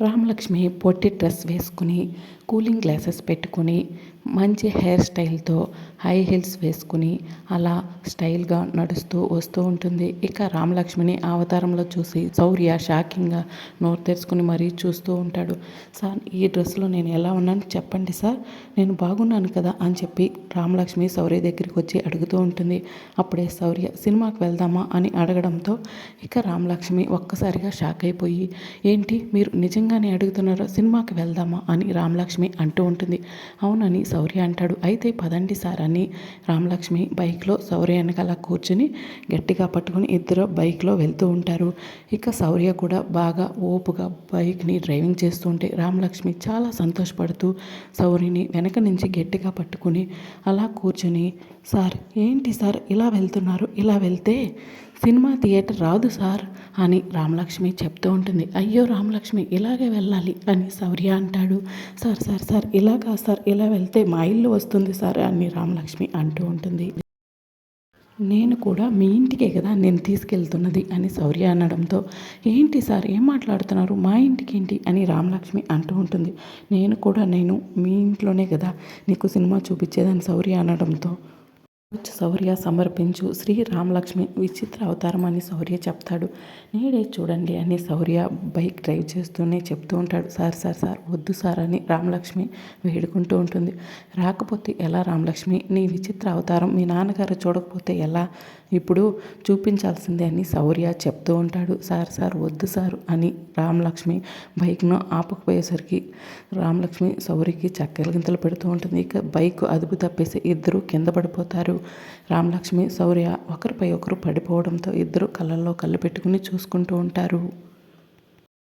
రామలక్ష్మి పొట్టి డ్రెస్ వేసుకుని cooling glasses పెట్టుకుని మంచి హెయిర్ స్టైల్తో హై హీల్స్ వేసుకుని అలా స్టైల్గా నడుస్తూ వస్తూ ఉంటుంది. ఇక రామలక్ష్మిని అవతారంలో చూసి శౌర్య షాకింగ్గా నోరు తెరుచుకుని మరీ చూస్తూ ఉంటాడు. సార్ ఈ డ్రెస్లో నేను ఎలా ఉన్నాను చెప్పండి సార్. నేను బాగున్నాను కదా అని చెప్పి రామలక్ష్మి శౌర్య దగ్గరికి వచ్చి అడుగుతూ ఉంటుంది. అప్పుడే శౌర్య సినిమాకి వెళ్దామా? అని అడగడంతో ఇక రామలక్ష్మి ఒక్కసారిగా షాక్ అయిపోయి ఏంటి మీరు నిజంగానే అడుగుతున్నారో? సినిమాకి వెళ్దామా? అని రామలక్ష్మి అంటూ ఉంటుంది. అవునని శౌర్య అంటాడు. అయితే పదండి సార్ అని రామలక్ష్మి బైక్లో శౌర్య వెనకాల కూర్చుని గట్టిగా పట్టుకుని ఇద్దరు బైక్లో వెళ్తూ ఉంటారు. ఇక శౌర్య కూడా బాగా ఓపుగా బైక్ని డ్రైవింగ్ చేస్తూ ఉంటే రామలక్ష్మి చాలా సంతోషపడుతూ శౌర్యని వెనక నుంచి గట్టిగా పట్టుకుని అలా కూర్చుని సార్ ఏంటి సార్ ఇలా వెళ్తున్నారు? ఇలా వెళ్తే సినిమా థియేటర్ రాదు సార్ అని రామలక్ష్మి చెప్తూ ఉంటుంది. అయ్యో రామలక్ష్మి ఇలాగే వెళ్ళాలి అని శౌర్య అంటాడు. సార్ సార్ సార్ ఇలాగా సార్ ఇలా వెళ్తే మా ఇల్లు వస్తుంది సార్ అని రామలక్ష్మి అంటూ ఉంటుంది. నేను కూడా మీ ఇంటికే కదా నేను తీసుకెళ్తున్నది అని శౌర్య అనడంతో ఏంటి సార్ ఏం మాట్లాడుతున్నారు? మా ఇంటికి ఏంటి? అని రామలక్ష్మి అంటూ ఉంటుంది. నేను కూడా నేను మీ ఇంట్లోనే కదా నీకు సినిమా చూపించేదని శౌర్య అనడంతో శౌర్య సమర్పించు శ్రీ రామలక్ష్మి విచిత్ర అవతారం అని శౌర్య చెప్తాడు. నేడే చూడండి అని శౌర్య బైక్ డ్రైవ్ చేస్తూనే చెప్తూ ఉంటాడు. సార్ సార్ సార్ వద్దు సార్ అని రామలక్ష్మి వేడుకుంటూ ఉంటుంది. రాకపోతే ఎలా రామలక్ష్మి? నీ విచిత్ర అవతారం మీ నాన్నగారు చూడకపోతే ఎలా? ఇప్పుడు చూపించాల్సిందే అని శౌర్య చెప్తూ ఉంటాడు. సార్ సార్ వద్దు సార్ అని రామలక్ష్మి బైక్ను ఆపకపోయేసరికి రామలక్ష్మి సౌరికి చక్కెర గింతలు పెడుతూ ఉంటుంది. ఇక బైక్ అదుపు తప్పేసి ఇద్దరు కింద పడిపోతారు. రామలక్ష్మి సౌర్య ఒకరిపై ఒకరు పడిపోవడంతో ఇద్దరు కళ్ళల్లో కళ్ళు పెట్టుకుని చూసుకుంటూ ఉంటారు.